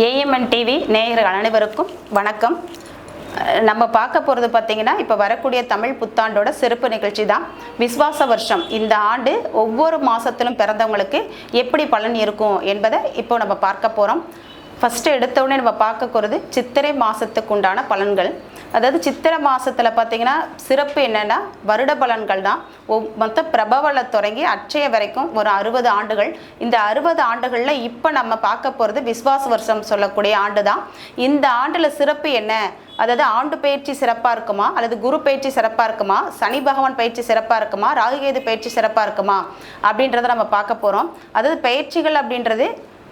AMN TV நேயர்கள் அனைவருக்கும் வணக்கம். நம்ம பார்க்க போகிறது பார்த்தீங்கன்னா இப்போ வரக்கூடிய தமிழ் புத்தாண்டோட சிறப்பு நிகழ்ச்சி தான். விஸ்வாச வருஷம். இந்த ஆண்டு ஒவ்வொரு மாதத்திலும் பிறந்தவங்களுக்கு எப்படி பலன் இருக்கும் என்பதை இப்போ நம்ம பார்க்க போகிறோம் ஃபஸ்ட்டு எடுத்தோடனே நம்ம பார்க்க போகிறது சித்திரை மாதத்துக்கு உண்டான பலன்கள். அதாவது சித்திரை மாதத்தில் பார்த்தீங்கன்னா சிறப்பு என்னென்னா வருட பலன்கள் தான். மொத்த பிரபவலை தொடங்கி அச்சய வரைக்கும் ஒரு அறுபது ஆண்டுகள். இந்த அறுபது ஆண்டுகளில் இப்போ நம்ம பார்க்க போகிறது விஸ்வாச வருஷம் சொல்லக்கூடிய ஆண்டு தான். இந்த ஆண்டில் சிறப்பு என்ன? அதாவது ஆண்டு பயிற்சி சிறப்பாக இருக்குமா? அல்லது குரு பயிற்சி சிறப்பாக இருக்குமா? சனி பகவான் பயிற்சி சிறப்பாக இருக்குமா? ராகுகேது பயிற்சி சிறப்பாக இருக்குமா? அப்படின்றத நம்ம பார்க்க போகிறோம் அதாவது பயிற்சிகள் அப்படின்றது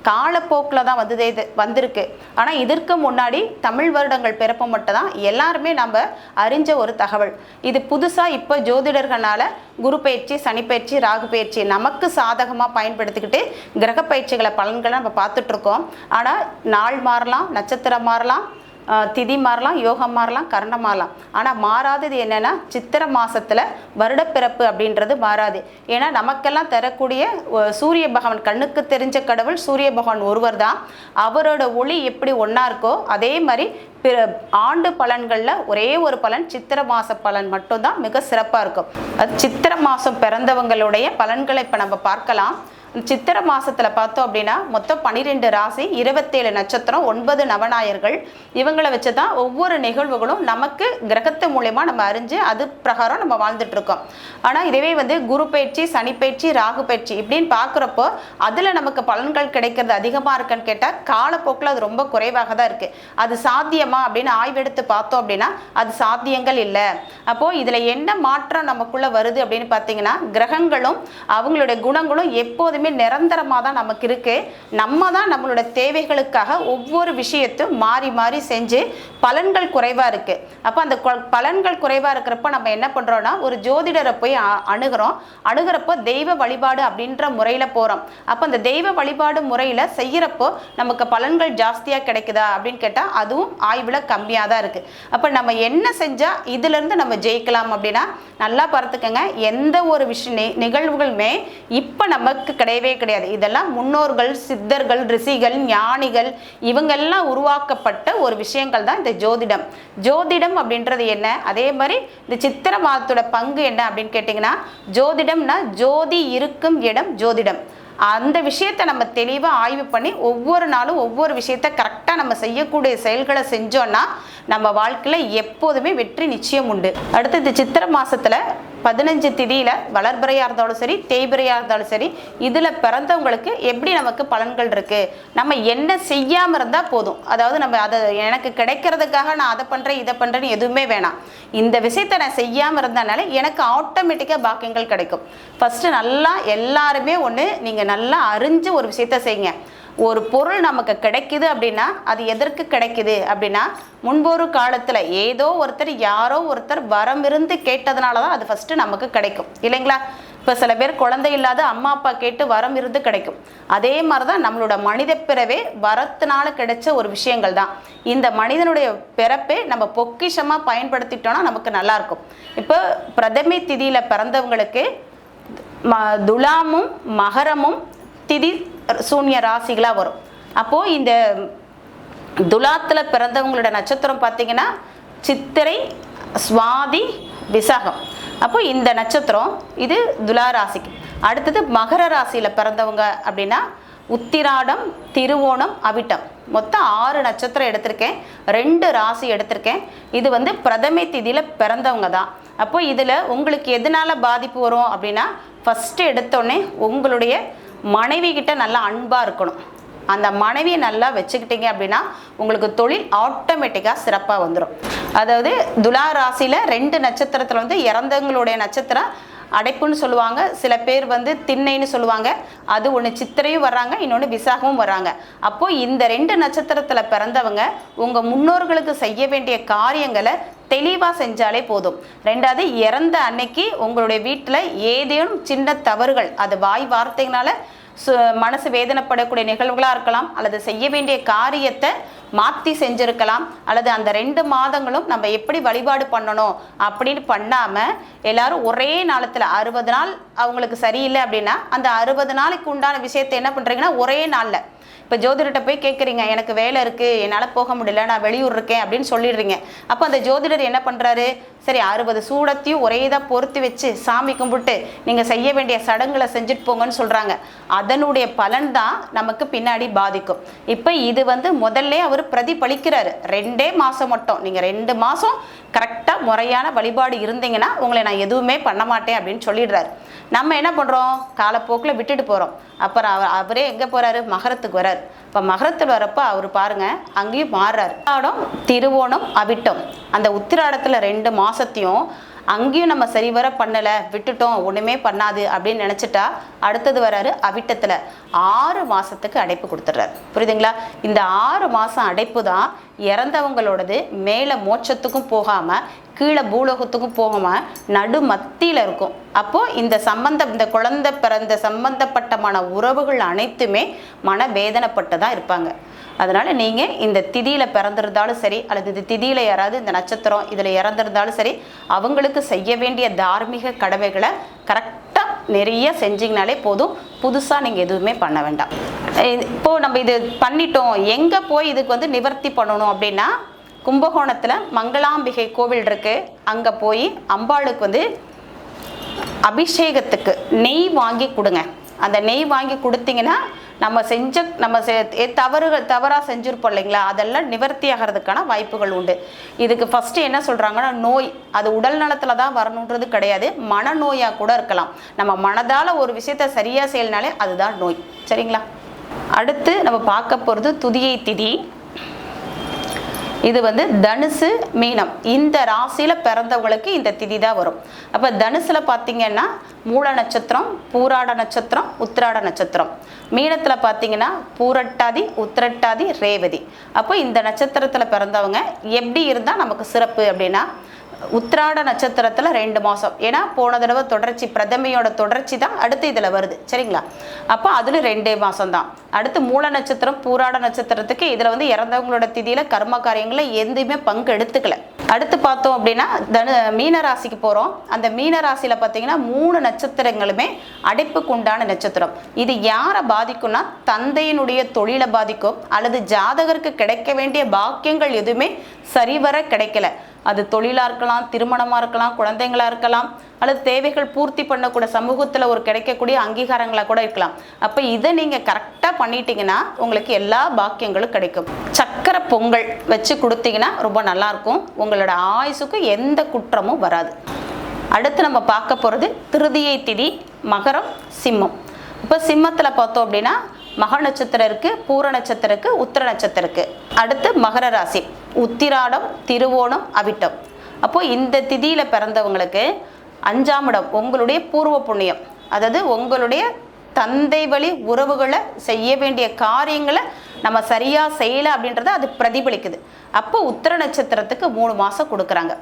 காலப்போக்கில் தான் வந்ததே இது வந்திருக்கு. ஆனால் இதற்கு முன்னாடி தமிழ் வருடங்கள் பிறப்பு மட்டும் தான் எல்லாருமே நம்ம அறிஞ்ச ஒரு தகவல். இது புதுசாக இப்போ ஜோதிடர்களால் குரு பயிற்சி சனி பயிற்சி ராகு பயிற்சி நமக்கு சாதகமாக பயன்படுத்திக்கிட்டு கிரக பயிற்சிகளை பலன்களை நம்ம பார்த்துட்ருக்கோம் ஆனால் நாள் மாறலாம் நட்சத்திரம் மாறலாம் திதி மாறலாம் யோகம் மாறலாம் கரணம் மாறலாம். ஆனால் மாறாதது என்னன்னா சித்திரை மாதத்தில் வருடப்பிறப்பு அப்படின்றது மாறாது. ஏன்னா நமக்கெல்லாம் தரக்கூடிய சூரிய பகவான் கண்ணுக்கு தெரிஞ்ச கடவுள் சூரிய பகவான் ஒருவர் தான் அவரோட ஒளி எப்படி ஒன்றா இருக்கோ அதே மாதிரி பிற ஆண்டு பலன்களில் ஒரே ஒரு பலன் சித்திரை மாச பலன் மட்டும்தான் மிக சிறப்பாக இருக்கும். அது சித்திரை மாதம் பிறந்தவங்களுடைய பலன்களை இப்போ நம்ம பார்க்கலாம். சித்திரை மாசத்துல பார்த்தோம் அப்படின்னா மொத்தம் பன்னிரெண்டு ராசி இருபத்தேழு நட்சத்திரம் ஒன்பது நவநாயர்கள். இவங்களை வச்சு தான் ஒவ்வொரு நிகழ்வுகளும் நமக்கு கிரகத்து மூலயமா நம்ம அறிஞ்சு அது பிரகாரம் நம்ம வாழ்ந்துட்டு இருக்கோம் ஆனால் இதுவே வந்து குரு பயிற்சி சனி பயிற்சி ராகு பயிற்சி இப்படின்னு பார்க்குறப்போ அதில் நமக்கு பலன்கள் கிடைக்கிறது அதிகமாக இருக்குன்னு கேட்டால் காலப்போக்கில் அது ரொம்ப குறைவாக தான் இருக்குது அது சாத்தியமா அப்படின்னு ஆய்வெடுத்து பார்த்தோம் அப்படின்னா அது சாத்தியங்கள் இல்லை. அப்போது இதில் என்ன மாற்றம் நமக்குள்ளே வருது அப்படின்னு பார்த்தீங்கன்னா கிரகங்களும் அவங்களுடைய குணங்களும் எப்போதுமே நிரந்தரமாக தான் நமக்கு இருக்கு. நம்ம தான் நம்மளோட தேவைகளுக்காக ஒவ்வொரு விஷயத்தையும் மாறி மாறி செஞ்சு பலன்கள் குறைவாக இருக்கு. அப்போ அந்த கொ- பலன்கள் குறைவாக இருக்கிறப்ப நம்ம என்ன பண்ணுறோம்னா ஒரு ஜோதிடரை போய் அணுகிறோம் அணுகுறோம். அணுகிறப்போ தெய்வ வழிபாடு அப்படின்ற முறையில் போகிறோம் அப்போ அந்த தெய்வ வழிபாடு முறையில் செய்கிறப்போ நமக்கு பலன்கள் ஜாஸ்தியாக கிடைக்குதா அப்படின்னு கேட்டால் அதுவும் ஆய்வில் கம்மியாக தான் இருக்குது அப்போ நம்ம என்ன செஞ்சால் இதுலேருந்து நம்ம ஜெயிக்கலாம் அப்படின்னா நல்லா பார்த்துக்கோங்க. எந்த ஒரு விஷய நிகழ்வுகளுமே இப்போ நமக்கு கிடையவே கிடையாது. இதெல்லாம் முன்னோர்கள் சித்தர்கள் ரிஷிகள் ஞானிகள் இவங்கெல்லாம் உருவாக்கப்பட்ட ஒரு விஷயங்கள் தான் இந்த ஜோதிடம். ஜோதிடம் அப்படின்றது என்ன? அதே மாதிரி இந்த சித்திர மாதத்தோட பங்கு என்ன அப்படின்னு கேட்டிங்கன்னா ஜோதிடம்னா ஜோதி இருக்கும் இடம் ஜோதிடம். அந்த விஷயத்தை நம்ம தெளிவாக ஆய்வு பண்ணி ஒவ்வொரு நாளும் ஒவ்வொரு விஷயத்த கரெக்டாக நம்ம செய்யக்கூடிய செயல்களை செஞ்சோன்னா நம்ம வாழ்க்கையில் எப்போதுமே வெற்றி நிச்சயம் உண்டு. அடுத்து இந்த சித்திரை மாதத்தில் பதினஞ்சு திதியில் வளர்பிறையாக இருந்தாலும் சரி தேய்பிறையாக இருந்தாலும் சரி இதில் பிறந்தவங்களுக்கு எப்படி நமக்கு பலன்கள் இருக்குது நம்ம என்ன செய்யாமல் இருந்தால் போதும். அதாவது நம்ம அதை எனக்கு கிடைக்கிறதுக்காக நான் அதை பண்ணுறேன் இதை பண்ணுறேன்னு எதுவுமே வேணாம். இந்த விஷயத்தை நான் செய்யாமல் இருந்தனால எனக்கு ஆட்டோமேட்டிக்காக பாக்கியங்கள் கிடைக்கும். ஃபஸ்ட்டு நல்லா எல்லாருமே ஒன்று நீங்கள் நல்லா அறிஞ்சு ஒரு விஷயத்த செய்யுங்க. ஒரு பொருள் நமக்கு கிடைக்குது அப்படின்னா அது எதற்கு கிடைக்குது அப்படின்னா முன்பொரு காலத்தில் ஏதோ ஒருத்தர் யாரோ ஒருத்தர் வரம் இருந்து கேட்டதுனால தான் அது ஃபஸ்ட்டு நமக்கு கிடைக்கும். இல்லைங்களா? இப்போ சில பேர் குழந்தை இல்லாத அம்மா அப்பா கேட்டு வரம் இருந்து கிடைக்கும். அதே மாதிரி தான் நம்மளோட மனித பிறவே வரத்தினால கிடைச்ச ஒரு விஷயங்கள் தான். இந்த மனிதனுடைய பிறப்பே நம்ம பொக்கிஷமாக பயன்படுத்திட்டோம்னா நமக்கு நல்லாயிருக்கும் இப்போ பிரதமை திதியில் பிறந்தவங்களுக்கு ம துலாமும் மகரமும் திதி சூன்ய ராசிகளாக வரும். அப்போது இந்த துலாத்தில் பிறந்தவங்களோட நட்சத்திரம் பார்த்தீங்கன்னா சித்திரை சுவாதி விசாகம். அப்போ இந்த நட்சத்திரம் இது துலா ராசிக்கு. அடுத்தது மகர ராசியில் பிறந்தவங்க அப்படின்னா உத்திராடம் திருவோணம் அவிட்டம். மொத்தம் ஆறு நட்சத்திரம் எடுத்திருக்கேன். ரெண்டு ராசி எடுத்திருக்கேன். இது வந்து பிரதமை திதியில் பிறந்தவங்க தான். அப்போ இதில் உங்களுக்கு எதனால் பாதிப்பு வரும் அப்படின்னா ஃபஸ்ட்டு எடுத்தோடனே உங்களுடைய மனைவி கிட்ட நல்லா அன்பாக இருக்கணும். அந்த மனைவியை நல்லா வச்சுக்கிட்டீங்க அப்படின்னா உங்களுக்கு தொழில் ஆட்டோமேட்டிக்காக சிறப்பாக வந்துடும் அதாவது துலா ராசியில் ரெண்டு நட்சத்திரத்தில் வந்து இறந்தவங்களுடைய நட்சத்திரம் அடைப்புன்னு சொல்லுவாங்க. சில பேர் வந்து திண்ணைன்னு சொல்லுவாங்க. அது ஒன்று சித்திரையும் வர்றாங்க இன்னொன்று விசாகமும் வர்றாங்க. அப்போது இந்த ரெண்டு நட்சத்திரத்தில் பிறந்தவங்க உங்கள் முன்னோர்களுக்கு செய்ய வேண்டிய காரியங்களை தெளிவாக செஞ்சாலே போதும். ரெண்டாவது இறந்த அன்னைக்கு உங்களுடைய வீட்டில் ஏதேனும் சின்ன தவறுகள் அது வாய் வார்த்தைகளால மனசு வேதனைப்படக்கூடிய நிகழ்வுகளாக இருக்கலாம் அல்லது செய்ய வேண்டிய காரியத்தை மாற்றி செஞ்சுருக்கலாம். அல்லது அந்த ரெண்டு மாதங்களும் நம்ம எப்படி வழிபாடு பண்ணணும் அப்படின்னு பண்ணாமல் எல்லாரும் ஒரே நாளத்தில் அறுபது நாள் அவங்களுக்கு சரியில்லை அப்படின்னா அந்த அறுபது நாளைக்கு உண்டான விஷயத்தை என்ன பண்ணுறீங்கன்னா ஒரே நாளில். இப்போ ஜோதிடர்கிட்ட போய் கேட்குறீங்க எனக்கு வேலை இருக்குது என்னால் போக முடியல நான் வெளியூர் இருக்கேன் அப்படின்னு சொல்லிடுறீங்க. அப்போ அந்த ஜோதிடர் என்ன பண்ணுறாரு சரி அறுபது சூடத்தையும் ஒரே இதாக பொறுத்து வச்சு சாமி கும்பிட்டு நீங்கள் செய்ய வேண்டிய சடங்குகளை செஞ்சுட்டு போங்கன்னு சொல்கிறாங்க அதனுடைய பலன் தான் நமக்கு பின்னாடி பாதிக்கும். இப்போ இது வந்து முதல்ல அவர் பிரதிபலிக்கிறாரு. ரெண்டே மாதம் மட்டும். நீங்கள் ரெண்டு மாதம் கரெக்டாக முறையான வழிபாடு இருந்தீங்கன்னா உங்களை நான் எதுவுமே பண்ண மாட்டேன் அப்படின்னு சொல்லிடுறாரு. நம்ம என்ன பண்ணுறோம் காலப்போக்கில் விட்டுட்டு போகிறோம் அப்புறம் அவர் அவரே எங்கே போகிறாரு மகரத்துக்கு வரார். இப்போ மகரத்தில் வரப்போ அவர் பாருங்க அங்கேயும் மாறுறாரு. திருவோணம் அவிட்டம். அந்த உத்திராடத்தில் ரெண்டு மாசத்தையும் அங்கேயும் நம்ம சரிவர பண்ணலை விட்டுட்டோம் ஒன்றுமே பண்ணாது அப்படின்னு நினச்சிட்டா அடுத்தது வராரு அவிட்டத்தில். ஆறு மாதத்துக்கு அடைப்பு கொடுத்துட்றாரு. புரியுதுங்களா? இந்த ஆறு மாதம் அடைப்பு தான் இறந்தவங்களோடது மேலே மோட்சத்துக்கும் போகாமல் கீழே பூலோகத்துக்கும் போகாமல் நடு மத்தியில் இருக்கும். அப்போது இந்த சம்பந்தம் இந்த குழந்தை பிறந்த சம்பந்தப்பட்டமான உறவுகள் அனைத்துமே மன வேதனைப்பட்டு தான் இருப்பாங்க. அதனால் நீங்கள் இந்த திதியில் பிறந்திருந்தாலும் சரி அல்லது இந்த திதியில் யாராவது இந்த நட்சத்திரம் இதில் இறந்திருந்தாலும் சரி அவங்களுக்கு செய்ய வேண்டிய தார்மீக கடமைகளை கரெக்டாக நிறைய செஞ்சிங்கனாலே போதும். புதுசாக நீங்கள் எதுவுமே பண்ண வேண்டாம். இது- நம்ம இது பண்ணிட்டோம். எங்கே போய் இதுக்கு வந்து நிவர்த்தி பண்ணணும் அப்படின்னா கும்பகோணத்தில் மங்களாம்பிகை கோவில் இருக்குது அங்கே போய் அம்பாளுக்கு வந்து அபிஷேகத்துக்கு நெய் வாங்கி கொடுங்க. அந்த நெய் வாங்கி கொடுத்தீங்கன்னா நம்ம செஞ்ச நம்ம செ- தவறுகள் தவறாக செஞ்சுருப்போம் இல்லைங்களா? அதெல்லாம் நிவர்த்தி ஆகிறதுக்கான வாய்ப்புகள் உண்டு. இதுக்கு ஃபஸ்ட்டு என்ன சொல்கிறாங்கன்னா நோய் அது உடல் நலத்தில் தான் வரணுன்றது கிடையாது. மனநோயாக கூட இருக்கலாம். நம்ம மனதால் ஒரு விஷயத்த சரியாக செய்யலனாலே அதுதான் நோய். சரிங்களா? அடுத்து நம்ம பார்க்க போகிறது துதியை திதி. இது வந்து தனுசு மீனம். இந்த ராசியில் பிறந்தவங்களுக்கு இந்த திதி தான் வரும். அப்போ தனுசில் பார்த்தீங்கன்னா மூல நட்சத்திரம் பூராட நட்சத்திரம் உத்திராட நட்சத்திரம். மீனத்தில் பார்த்தீங்கன்னா பூரட்டாதி உத்திரட்டாதி ரேவதி. அப்போ இந்த நட்சத்திரத்தில் பிறந்தவங்க எப்படி இருந்தால் நமக்கு சிறப்பு அப்படின்னா உத்திராட நட்சத்திரத்தில் ரெண்டு மாதம் ஏன்னா போன தடவை தொடர்ச்சி பிரதமையோட தொடர்ச்சி தான் அடுத்து இதில் வருது. சரிங்களா? அப்போ அதில் ரெண்டே மாதம் தான் அடுத்து மூல நட்சத்திரம் பூராட நட்சத்திரத்துக்கு இதில் வந்து இறந்தவங்களோட திதியில் கர்ம காரியங்களில் எதுவுமே பங்கு எடுத்துக்கல. அடுத்து பார்த்தோம் அப்படின்னா தனு மீன ராசிக்கு போகிறோம் அந்த மீன ராசியில் பார்த்தீங்கன்னா மூணு நட்சத்திரங்களுமே அடைப்புக்கு உண்டான நட்சத்திரம். இது யாரை பாதிக்கும்னா தந்தையினுடைய தொழிலை பாதிக்கும் அல்லது ஜாதகருக்கு கிடைக்க வேண்டிய பாக்கியங்கள் எதுவுமே சரிவர கிடைக்கல. அது தொழிலாக இருக்கலாம் திருமணமாக இருக்கலாம் குழந்தைங்களா இருக்கலாம் அல்லது தேவைகள் பூர்த்தி பண்ணக்கூடிய சமூகத்தில் ஒரு கிடைக்கக்கூடிய அங்கீகாரங்களாக கூட இருக்கலாம். அப்போ இதை நீங்கள் கரெக்டாக பண்ணிட்டீங்கன்னா உங்களுக்கு எல்லா பாக்கியங்களும் கிடைக்கும். சக்கரை பொங்கல் வச்சு கொடுத்தீங்கன்னா ரொம்ப நல்லாயிருக்கும் உங்களோட ஆயுசுக்கு எந்த குற்றமும் வராது. அடுத்து நம்ம பார்க்க போகிறது திருதியை திதி மகரம் சிம்மம். இப்போ சிம்மத்தில் பார்த்தோம் அப்படின்னா மக நட்சத்திரம் இருக்கு பூர நட்சத்திரம் இருக்குது உத்திர நட்சத்திரம் இருக்குது அடுத்து மகர ராசி. உத்திராடம் திருவோணம் அவிட்டம். அப்போ இந்த திதியில பிறந்தவங்களுக்கு அஞ்சாம் இடம் உங்களுடைய பூர்வ புண்ணியம். அதாவது உங்களுடைய தந்தை வழி உறவுகளை செய்ய வேண்டிய காரியங்களை நம்ம சரியாக செய்யலை அப்படின்றத அது பிரதிபலிக்குது. அப்போ உத்திர நட்சத்திரத்துக்கு மூணு மாதம் கொடுக்குறாங்க.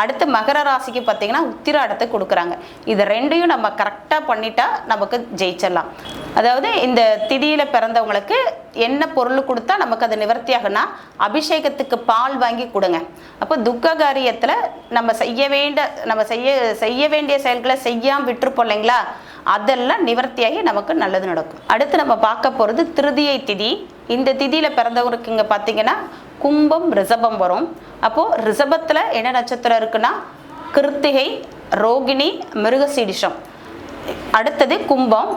அடுத்து மகர ராசிக்கு பார்த்தீங்கன்னா உத்திராடத்தை கொடுக்குறாங்க. இது ரெண்டையும் நம்ம கரெக்டாக பண்ணிட்டா நமக்கு ஜெயிச்சிடலாம். அதாவது இந்த திதியில் பிறந்தவங்களுக்கு என்ன பொருள் கொடுத்தா நமக்கு அது நிவர்த்தியாகனா அபிஷேகத்துக்கு பால் வாங்கி கொடுங்க. அப்போ துக்க காரியத்தில் நம்ம செய்ய வேண்ட நம்ம செய்ய செய்ய வேண்டிய செயல்களை செய்யாமல் விட்டுருப்போம் இல்லைங்களா? அதெல்லாம் நிவர்த்தியாகி நமக்கு நல்லது நடக்கும். அடுத்து நம்ம பார்க்க போகிறது திருதியை திதி. இந்த திதியில் பிறந்தவருக்கு இங்கே பார்த்தீங்கன்னா கும்பம் ரிஷபம் வரும். அப்போது ரிஷபத்தில் என்ன நட்சத்திரம் இருக்குன்னா கிருத்திகை ரோகிணி மிருகசீடிஷம் அடுத்தது கும்பம்.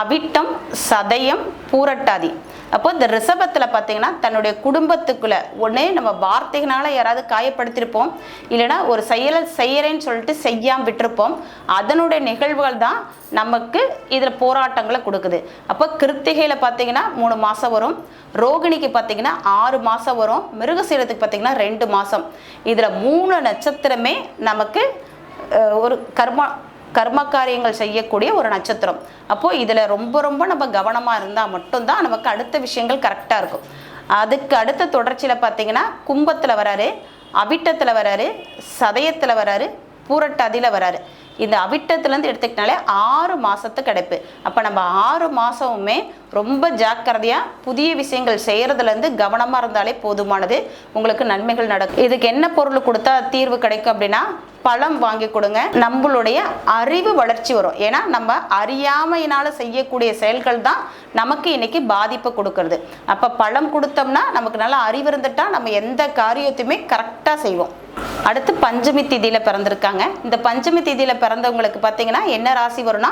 அவிட்டம் சதயம் பூரட்டாதி. அப்போ இந்த ரிஷபத்தில் பார்த்தீங்கன்னா தன்னுடைய குடும்பத்துக்குள்ள ஒன்று நம்ம வார்த்தைகளால் யாராவது காயப்படுத்தியிருப்போம் இல்லைன்னா ஒரு செயலை செய்யறேன்னு சொல்லிட்டு செய்யாமல் விட்டுருப்போம் அதனுடைய நிகழ்வுகள் தான் நமக்கு இதில் போராட்டங்களை கொடுக்குது. அப்போ கிருத்திகையில் பார்த்தீங்கன்னா மூணு மாதம் வரும். ரோகிணிக்கு பார்த்தீங்கன்னா ஆறு மாதம் வரும். மிருகசீரத்துக்கு பார்த்தீங்கன்னா ரெண்டு மாதம் இதில் மூணு நட்சத்திரமே நமக்கு ஒரு கர்மா கர்ம காரியங்கள் செய்யக்கூடிய ஒரு நட்சத்திரம். அப்போது இதில் ரொம்ப ரொம்ப நம்ம கவனமாக இருந்தால் மட்டும்தான் நமக்கு அடுத்த விஷயங்கள் கரெக்டாக இருக்கும். அதுக்கு அடுத்த தொடர்ச்சியில் பார்த்தீங்கன்னா கும்பத்தில் வராரு அவிட்டத்தில் வராரு சதயத்தில் வராரு பூரட்டாதியில் வராரு. இந்த அவிட்டத்துலேருந்து எடுத்துக்கிட்டாலே ஆறு மாதத்துக்கு கிடைப்பு. அப்போ நம்ம ஆறு மாதமுமே ரொம்ப ஜாக்கிரதையாக புதிய விஷயங்கள் செய்கிறதுலேருந்து கவனமாக இருந்தாலே போதுமானது. உங்களுக்கு நன்மைகள் நடக்கும். இதுக்கு என்ன பொருள் கொடுத்தா தீர்வு கிடைக்கும் அப்படின்னா பழம் வாங்கி கொடுங்க. நம்மளுடைய அறிவு வளர்ச்சி வரும். ஏன்னா நம்ம அறியாமையினால செய்யக்கூடிய செயல்கள் தான் நமக்கு இன்னைக்கு பாதிப்பை கொடுக்கறது. அப்போ பழம் கொடுத்தோம்னா நமக்கு நல்லா அறிவு இருந்துட்டா நம்ம எந்த காரியத்தையுமே கரெக்டாக செய்வோம். அடுத்து பஞ்சமி திதியில் பிறந்திருக்காங்க. இந்த பஞ்சமி திதியில் பிறந்தவங்களுக்கு பார்த்தீங்கன்னா என்ன ராசி வரும்னா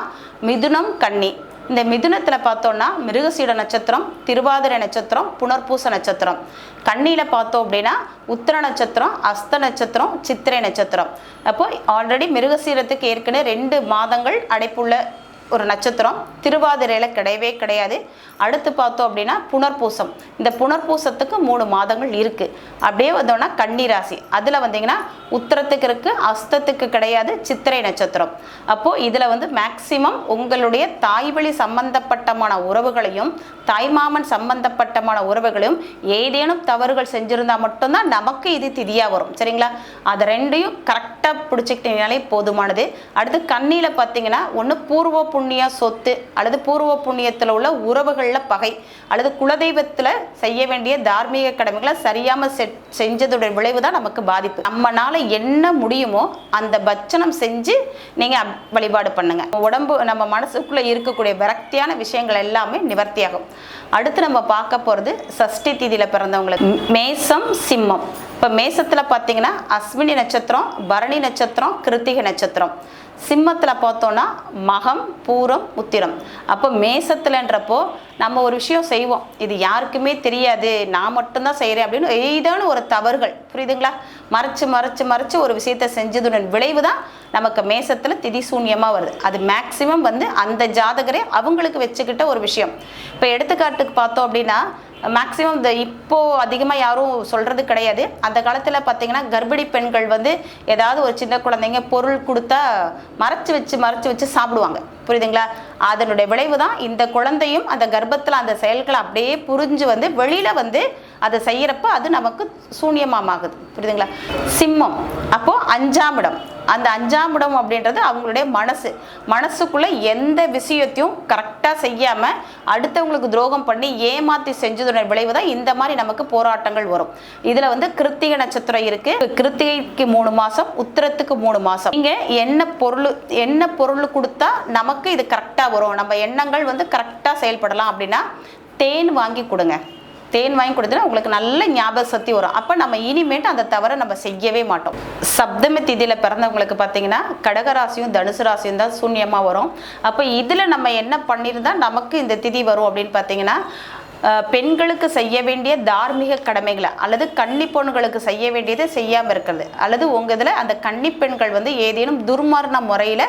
மிதுனம் கன்னி. இந்த மிதுனத்தில் பார்த்தோம்னா மிருகசீட நட்சத்திரம் திருவாதிரை நட்சத்திரம் புனர்பூச நட்சத்திரம். கண்ணியில் பார்த்தோம் அப்படின்னா உத்திர நட்சத்திரம் அஸ்த நட்சத்திரம் சித்திரை நட்சத்திரம். அப்போ ஆல்ரெடி மிருகசீரத்துக்கு ஏற்கனவே ரெண்டு மாதங்கள் அடைப்புள்ள ஒரு நட்சத்திரம். திருவாதிரையில் கிடையவே கிடையாது. அடுத்து பார்த்தோம் அப்படின்னா புனர்பூசம். இந்த புனர்பூசத்துக்கு மூணு மாதங்கள் இருக்குது அப்படியே வந்தோம்னா கன்னிராசி. அதில் வந்தீங்கன்னா உத்தரத்துக்கு இருக்குது அஸ்தத்துக்கு கிடையாது சித்திரை நட்சத்திரம். அப்போது இதில் வந்து மேக்சிமம் உங்களுடைய தாய்வழி சம்பந்தப்பட்டமான உறவுகளையும் தாய்மாமன் சம்பந்தப்பட்டமான உறவுகளையும் ஏதேனும் தவறுகள் செஞ்சுருந்தா மட்டும்தான் நமக்கு இது திதியாக வரும். சரிங்களா? அதை ரெண்டையும் கரெக்டாக பிடிச்சிக்கிட்டீங்கனாலே போதுமானது. அடுத்து கண்ணியில் பார்த்தீங்கன்னா ஒன்று பூர்வ புண்ணிய சொத்து அல்லது பூர்வ புண்ணியத்தில் உள்ள உறவுகளில் பகை அல்லது குலதெய்வத்தில் செய்ய வேண்டிய தார்மீக கடமைகளை சரியாமல் செ செஞ்சதுடைய விளைவு தான் நமக்கு பாதிப்பு. நம்மனால என்ன முடியுமோ அந்த பட்சணம் செஞ்சு நீங்கள் வழிபாடு பண்ணுங்க. உடம்பு நம்ம மனசுக்குள்ளே இருக்கக்கூடிய விரக்தியான விஷயங்கள் எல்லாமே நிவர்த்தியாகும். அடுத்து நம்ம பார்க்க போகிறது சஷ்டி தீதியில் பிறந்தவங்களுக்கு. மேசம் சிம்மம். இப்போ மேசத்தில் பார்த்தீங்கன்னா அஸ்வினி நட்சத்திரம் பரணி நட்சத்திரம் கிருத்திகை நட்சத்திரம். சிம்மத்தில் பார்த்தோன்னா மகம் பூரம் உத்திரம். அப்போ மேசத்துலன்றப்போ நம்ம ஒரு விஷயம் செய்வோம். இது யாருக்குமே தெரியாது. நான் மட்டும்தான் செய்கிறேன் அப்படின்னு ஏதான ஒரு தவறுகள். புரியுதுங்களா? மறைச்சு மறைச்சு மறைச்சு ஒரு விஷயத்தை செஞ்சதுடன் விளைவு தான் நமக்கு மேசத்தில் திதி சூன்யமாக வருது. அது மேக்சிமம் வந்து அந்த ஜாதகரே அவங்களுக்கு வச்சுக்கிட்ட ஒரு விஷயம். இப்போ எடுத்துக்காட்டுக்கு பார்த்தோம் அப்படின்னா மேக்ஸிமம் இந்த இப்போ அதிகமாக யாரும் சொல்கிறது கிடையாது. அந்த காலத்தில் பார்த்தீங்கன்னா கர்ப்பிணி பெண்கள் வந்து ஏதாவது ஒரு சின்ன குழந்தைங்க பொருள் கொடுத்தா மறைச்சு வச்சு மறைச்சு வச்சு சாப்பிடுவாங்க. புரியுதுங்களா? அதனுடைய விளைவு தான் இந்த குழந்தையும் அந்த கர்ப்பத்தில் அந்த செயல்களை அப்படியே புரிஞ்சு வந்து வெளியில் வந்து அதை செய்கிறப்ப அது நமக்கு சூன்யமாகுது புரியுதுங்களா? சிம்மம். அப்போது அஞ்சாம் இடம். அந்த அஞ்சாம் இடம் அப்படின்றது அவங்களுடைய மனசு. மனசுக்குள்ளே எந்த விஷயத்தையும் கரெக்டாக செய்யாமல் அடுத்தவங்களுக்கு துரோகம் பண்ணி ஏமாற்றி செஞ்சதுடைய விளைவு தான் இந்த மாதிரி நமக்கு போராட்டங்கள் வரும். இதில் வந்து கிருத்திகை நட்சத்திரம் இருக்குது கிருத்திகைக்கு மூணு மாதம் உத்திரத்துக்கு மூணு மாதம் இங்கே என்ன பொருள் என்ன பொருள் கொடுத்தா நமக்கு இது கரெக்டாக வரும்? நம்ம எண்ணங்கள் வந்து கரெக்டாக செயல்படலாம் அப்படின்னா தேன் வாங்கி கொடுங்க. தேன் வாங்கி கொடுத்தா உங்களுக்கு நல்ல ஞாபக சக்தி வரும். அப்போ நம்ம இனிமேட்டு அந்த தவறை நம்ம செய்யவே மாட்டோம். சப்தமி திதியில் பிறந்தவங்களுக்கு பார்த்தீங்கன்னா கடகராசியும் தனுசு ராசியும் தான் சூன்யமாக வரும். அப்போ இதில் நம்ம என்ன பண்ணியிருந்தால் நமக்கு இந்த திதி வரும் அப்படின்னு பார்த்தீங்கன்னா பெண்களுக்கு செய்ய வேண்டிய தார்மீக கடமைகளை அல்லது கன்னி செய்ய வேண்டியதை செய்யாமல் இருக்கிறது. அல்லது உங்கள் இதில் அந்த கன்னி பெண்கள் வந்து ஏதேனும் துர்மரண முறையில்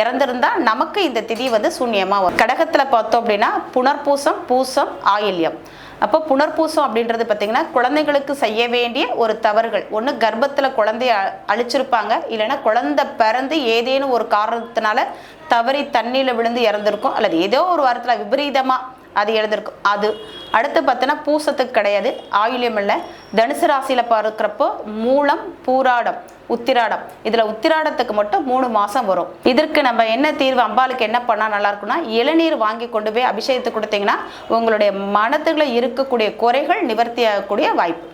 இறந்திருந்தா நமக்கு இந்த திதி வந்து சூன்யமாக வரும். கடகத்தில் பார்த்தோம் அப்படின்னா புனர்பூசம் பூசம் ஆயில்யம். அப்போ புனர்பூசம் அப்படின்றது பார்த்தீங்கன்னா குழந்தைகளுக்கு செய்ய வேண்டிய ஒரு தவறுகள். ஒன்று கர்ப்பத்தில் குழந்தைய அ- அழிச்சிருப்பாங்க. இல்லைன்னா குழந்தை பிறந்து ஏதேனும் ஒரு காரணத்தினால தவறி தண்ணியில் விழுந்து இறந்துருக்கும். அல்லது ஏதோ ஒரு வாரத்தில் விபரீதமாக அது எழுந்திருக்கும். அது அடுத்து பார்த்தோன்னா பூசத்துக்கு கிடையாது ஆயுள்யம் இல்லை. தனுசு ராசியில் பார்க்குறப்போ மூலம் பூராடம் உத்திராடம். இதில் உத்திராடத்துக்கு மட்டும் மூணு மாதம் வரும். இதற்கு நம்ம என்ன தீர்வு? அம்பாளுக்கு என்ன பண்ணால் நல்லா இருக்கும்னா இளநீர் வாங்கி கொண்டு போய் அபிஷேகத்துக்கு கொடுத்தீங்கன்னா உங்களுடைய மனதுல இருக்கக்கூடிய குறைகள் நிவர்த்தி ஆகக்கூடிய வாய்ப்பு.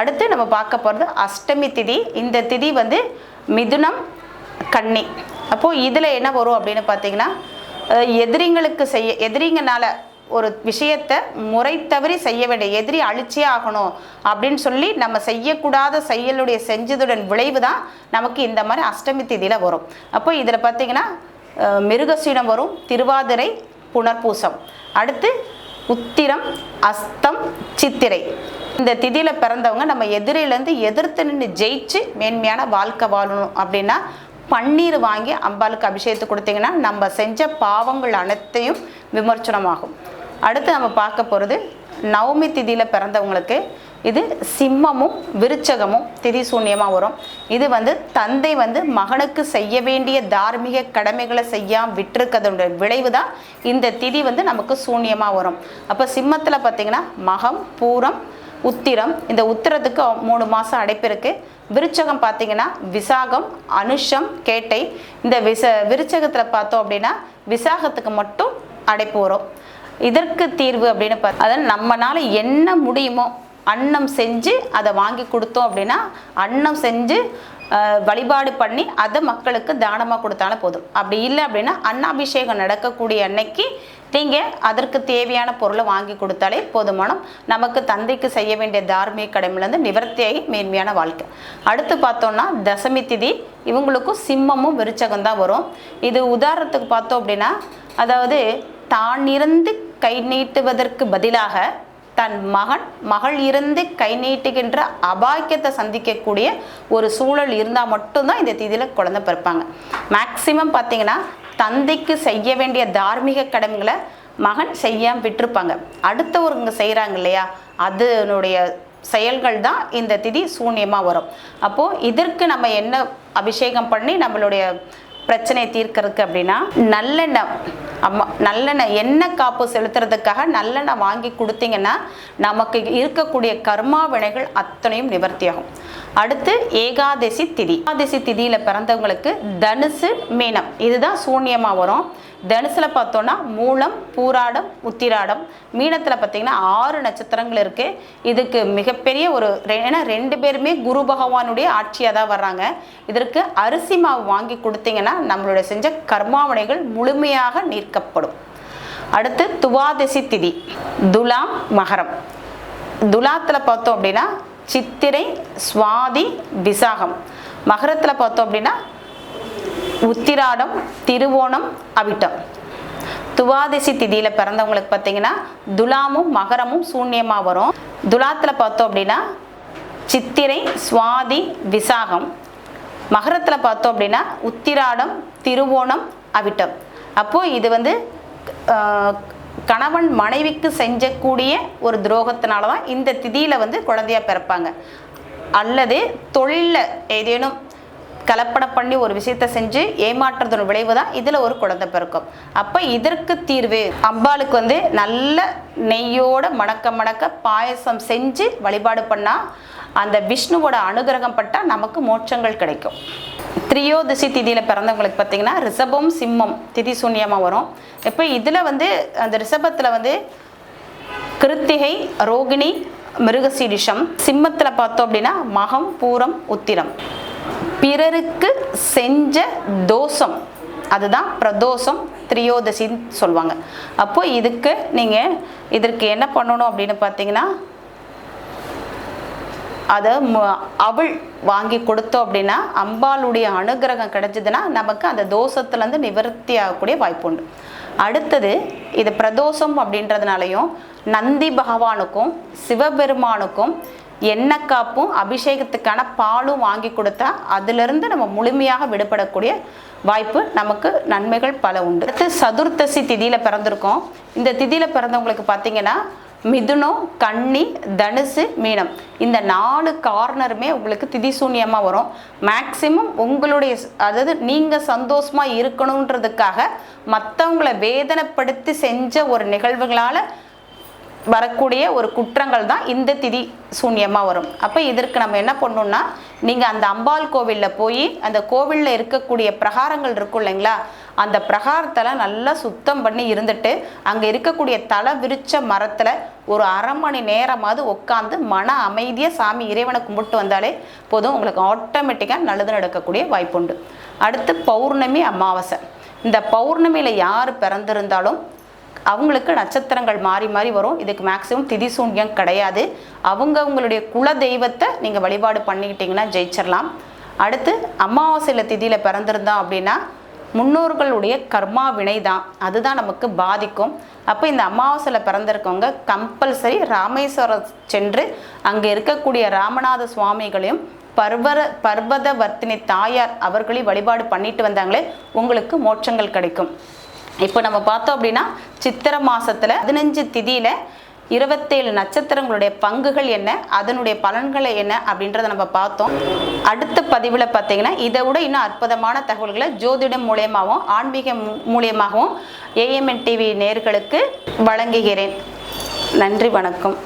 அடுத்து நம்ம பார்க்க போகிறது அஷ்டமி திதி. இந்த திதி வந்து மிதுனம் கன்னி. அப்போது இதில் என்ன வரும் அப்படின்னு பார்த்தீங்கன்னா எதிரிங்களுக்கு செய்ய எதிரிங்கனால ஒரு விஷயத்தை முறை தவறி செய்ய வேண்டிய எதிரி அழிச்சே ஆகணும் அப்படின்னு சொல்லி நம்ம செய்யக்கூடாத செயலுடைய செஞ்சதுடன் விளைவு தான் நமக்கு இந்த மாதிரி அஷ்டமி திதியில் வரும். அப்போ இதில் பார்த்தீங்கன்னா மிருகசீனம் வரும் திருவாதிரை புனர்பூசம். அடுத்து உத்திரம் அஸ்தம் சித்திரை. இந்த திதியில் பிறந்தவங்க நம்ம எதிரிலேருந்து எதிர்த்து நின்று ஜெயிச்சு மேன்மையான வாழ்க்கை வாழணும் அப்படின்னா பன்னீர் வாங்கி அம்பாளுக்கு அபிஷேகத்தை கொடுத்தீங்கன்னா நம்ம செஞ்ச பாவங்கள் அனைத்தையும் விமர்சனமாகும். அடுத்து நம்ம பார்க்க போகிறது நவமி திதியில் பிறந்தவங்களுக்கு இது சிம்மமும் விருச்சகமும் திதி சூன்யமாக வரும். இது வந்து தந்தை வந்து மகனுக்கு செய்ய வேண்டிய தார்மீக கடமைகளை செய்யாமல் விட்டிருக்கிறதோட விளைவு தான் இந்த திதி வந்து நமக்கு சூன்யமாக வரும். அப்போ சிம்மத்தில் பார்த்தீங்கன்னா மகம் பூரம் உத்திரம் இந்த உத்திரத்துக்கு மூணு மாதம் அடைப்பு இருக்குது விருச்சகம் பார்த்தீங்கன்னா விசாகம் அனுஷம் கேட்டை. இந்த விச விருச்சகத்தில் பார்த்தோம் அப்படின்னா விசாகத்துக்கு மட்டும் அடைப்பு வரும். இதற்கு தீர்வு அப்படின்னு பார்த்து அதாவது நம்மனால என்ன முடியுமோ அன்னம் செஞ்சு அதை வாங்கி கொடுத்தோம் அப்படின்னா அன்னம் செஞ்சு வழிபாடு பண்ணி அதை மக்களுக்கு தானமாக கொடுத்தாலும் போதும். அப்படி இல்லை அப்படின்னா அன்னாபிஷேகம் நடக்கக்கூடிய அன்னைக்கு நீங்கள் அதற்கு தேவையான பொருளை வாங்கி கொடுத்தாலே போதுமானம். நமக்கு தந்தைக்கு செய்ய வேண்டிய தார்மீக கடமையிலேருந்து நிவர்த்தியாகி மேன்மையான வாழ்க்கை. அடுத்து பார்த்தோம்னா தசமி திதி. இவங்களுக்கும் சிம்மமும் விருச்சகம் தான் வரும். இது உதாரணத்துக்கு பார்த்தோம் அப்படின்னா அதாவது தான் இருந்து கை நீட்டுவதற்கு பதிலாக தன் மகன் மகள் இருந்து கை நீட்டுகின்ற அபாக்கியத்தை சந்திக்கக்கூடிய ஒரு சூழல் இருந்தால் மட்டும்தான் இந்த திதியில் குழந்தை பிறப்பாங்க. மேக்சிமம் பார்த்தீங்கன்னா தந்தைக்கு செய்ய வேண்டிய தார்மீக கடமைகளை மகன் செய்யாமல் விட்டுருப்பாங்க. அடுத்தவருங்க செய்கிறாங்க இல்லையா அதனுடைய செயல்கள் தான் இந்த திதி சூன்யமாக வரும். அப்போது இதற்கு நம்ம என்ன அபிஷேகம் பண்ணி நம்மளுடைய பிரச்சனையை தீர்க்கறதுக்கு அப்படின்னா நல்லெண்ணெய் அம்மா நல்லெண்ணெய் எண்ணெய் காப்பு செலுத்துறதுக்காக நல்லெண்ணெய் வாங்கி கொடுத்தீங்கன்னா நமக்கு இருக்கக்கூடிய கர்மா வினைகள் அத்தனையும் நிவர்த்தியாகும். அடுத்து ஏகாதசி திதி. ஏகாதசி திதியில் பிறந்தவங்களுக்கு தனுசு மீனம். இதுதான் சூன்யமாக வரும். தனுசில் பார்த்தோன்னா மூலம் பூராடம் உத்திராடம். மீனத்தில் பார்த்தீங்கன்னா ஆறு நட்சத்திரங்கள் இருக்குது இதுக்கு மிகப்பெரிய ஒரு ரெ- ஏன்னா ரெண்டு பேருமே குரு பகவானுடைய ஆட்சியாக தான் வர்றாங்க. இதற்கு அரிசி மாவு வாங்கி கொடுத்தீங்கன்னா நம்மளுடைய செஞ்ச கர்மாவனைகள் முழுமையாக நீர்க்கப்படும். அடுத்து துவாதசி திதி துலாம் மகரம். துலாத்தில் பார்த்தோம் அப்படின்னா சித்திரை சுவாதி விசாகம். மகரத்தில் பார்த்தோம் அப்படின்னா உத்திராடம் திருவோணம் அவிட்டம். துவாதசி திதியில் பிறந்தவங்களுக்கு பார்த்தீங்கன்னா துலாமும் மகரமும் சூன்யமாக வரும். துலாத்தில் பார்த்தோம் அப்படின்னா சித்திரை சுவாதி விசாகம். மகரத்தில் பார்த்தோம் அப்படின்னா உத்திராடம் திருவோணம் அவிட்டம். அப்போது இது வந்து கணவன் மனைவிக்கு செஞ்சக்கூடிய ஒரு துரோகத்தினால தான் இந்த திதியில் வந்து குழந்தையாக பிறப்பாங்க. அல்லது தொழிலில் ஏதேனும் கலப்படம் பண்ணி ஒரு விஷயத்த செஞ்சு ஏமாற்றுறதோட விளைவு தான் இதில் ஒரு குழந்தை பிறக்கும். அப்போ இதற்கு தீர்வு அம்பாளுக்கு வந்து நல்ல நெய்யோட மணக்க மணக்க பாயசம் செஞ்சு வழிபாடு பண்ணால் அந்த விஷ்ணுவோட அனுகிரகம் பட்டால் நமக்கு மோட்சங்கள் கிடைக்கும். திரியோதிசி திதியில் பிறந்தவங்களுக்கு பார்த்தீங்கன்னா ரிஷபம் சிம்மம் திதி சூன்யமாக வரும். இப்போ இதில் வந்து அந்த ரிஷபத்தில் வந்து கிருத்திகை ரோகிணி மிருகசீரிஷம் சிம்மத்தில் பார்த்தோம் அப்படின்னா மகம் பூரம் உத்திரம். பிறருக்கு செஞ்ச தோஷம். அதுதான் பிரதோஷம் திரியோதசின்னு சொல்லுவாங்க. அப்போ இதுக்கு நீங்கள் இதற்கு என்ன பண்ணணும் அப்படின்னு பார்த்தீங்கன்னா அதை அவள் வாங்கி கொடுத்தோம் அப்படின்னா அம்பாளுடைய அனுகிரகம் கிடைச்சதுன்னா நமக்கு அந்த தோஷத்துலேருந்து நிவர்த்தி ஆகக்கூடிய வாய்ப்பு உண்டு. அடுத்தது இது பிரதோஷம் அப்படின்றதுனாலையும் நந்தி பகவானுக்கும் சிவபெருமானுக்கும் எண்ணெய் காப்பும் அபிஷேகத்துக்கான பாலும் வாங்கி கொடுத்தா அதிலிருந்து நம்ம முழுமையாக விடுபடக்கூடிய வாய்ப்பு நமக்கு நன்மைகள் பல உண்டு. அடுத்து சதுர்த்தசி திதியில் பிறந்திருக்கோம். இந்த திதியில் பிறந்தவங்களுக்கு பார்த்தீங்கன்னா மிதுனம் கன்னி தனுசு மீனம். இந்த நாலு கார்னருமே உங்களுக்கு திதிசூன்யமாக வரும். மேக்சிமம் உங்களுடைய அதாவது நீங்கள் சந்தோஷமாக இருக்கணுன்றதுக்காக மற்றவங்களை வேதனைப்படுத்தி செஞ்ச ஒரு நிகழ்வுகளால் வரக்கூடிய ஒரு குற்றங்கள் தான் இந்த திதி சூன்யமாக வரும். அப்போ இதற்கு நம்ம என்ன பண்ணணும்னா நீங்கள் அந்த அம்பாள் கோவிலில் போய் அந்த கோவிலில் இருக்கக்கூடிய பிரகாரங்கள் இருக்கும் இல்லைங்களா? அந்த பிரகாரத்தெல்லாம் நல்லா சுத்தம் பண்ணி இருந்துட்டு அங்கே இருக்கக்கூடிய தலை விரிச்ச மரத்தில் ஒரு அரை மணி நேரமாவது உட்காந்து மன அமைதியாக சாமி இறைவனை கும்பிட்டு வந்தாலே போதும் உங்களுக்கு ஆட்டோமேட்டிக்காக நல்லது நடக்கக்கூடிய வாய்ப்புண்டு. அடுத்து பௌர்ணமி அமாவாசை. இந்த பௌர்ணமியில் யார் பிறந்திருந்தாலும் அவங்களுக்கு நட்சத்திரங்கள் மாறி மாறி வரும். இதுக்கு மேக்ஸிமம் திதி சூன்யம் கிடையாது. அவங்க அவங்களுடைய குல தெய்வத்தை நீங்கள் வழிபாடு பண்ணிக்கிட்டிங்கன்னா ஜெயிச்சிடலாம் அடுத்து அமாவாசையில் திதியில் பிறந்திருந்தோம் அப்படின்னா முன்னோர்களுடைய கர்மா வினை தான் அதுதான் நமக்கு பாதிக்கும். அப்போ இந்த அமாவாசையில் பிறந்திருக்கவங்க கம்பல்சரி ராமேஸ்வரம் சென்று அங்கே இருக்கக்கூடிய ராமநாத சுவாமிகளையும் பர்வர பர்வத வர்த்தினி தாயார் அவர்களையும் வழிபாடு பண்ணிட்டு வந்தாங்களே உங்களுக்கு மோட்சங்கள் கிடைக்கும். இப்போ நம்ம பார்த்தோம் அப்படின்னா சித்திர மாசத்துல பதினஞ்சு திதியில இருபத்தேழு நட்சத்திரங்களுடைய பங்குகள் என்ன அதனுடைய பலன்களை என்ன அப்படின்றத நம்ம பார்த்தோம். அடுத்த பதிவில் பார்த்தீங்கன்னா இதை விட இன்னும் அற்புதமான தகவல்களை ஜோதிடம் மூலியமாகவும் ஆன்மீகம் மூலியமாகவும் ஏஎம்என் டிவி நேர்களுக்கு வழங்குகிறேன். நன்றி வணக்கம்.